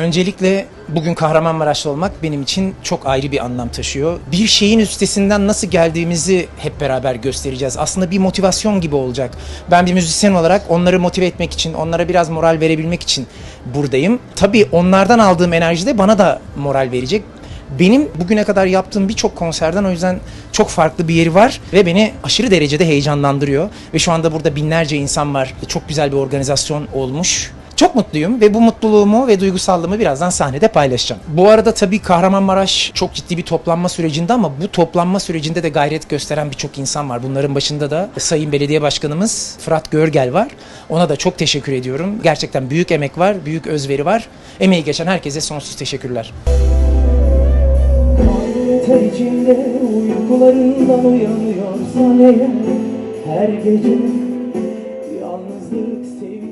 Öncelikle bugün Kahramanmaraş'ta olmak benim için çok ayrı bir anlam taşıyor. Bir şeyin üstesinden nasıl geldiğimizi hep beraber göstereceğiz. Aslında bir motivasyon gibi olacak. Ben bir müzisyen olarak onları motive etmek için, onlara biraz moral verebilmek için buradayım. Tabii onlardan aldığım enerji de bana da moral verecek. Benim bugüne kadar yaptığım birçok konserden o yüzden çok farklı bir yeri var ve beni aşırı derecede heyecanlandırıyor. Ve şu anda burada binlerce insan var. Çok güzel bir organizasyon olmuş. Çok mutluyum ve bu mutluluğumu ve duygusallığımı birazdan sahnede paylaşacağım. Bu arada tabii Kahramanmaraş çok ciddi bir toplanma sürecinde ama bu toplanma sürecinde de gayret gösteren birçok insan var. Bunların başında da Sayın Belediye Başkanımız Fırat Görgel var. Ona da çok teşekkür ediyorum. Gerçekten büyük emek var, büyük özveri var. Emeği geçen herkese sonsuz teşekkürler. Ter içinde uykularından uyanıyorsan eğer Her gece yalnızlık sevgi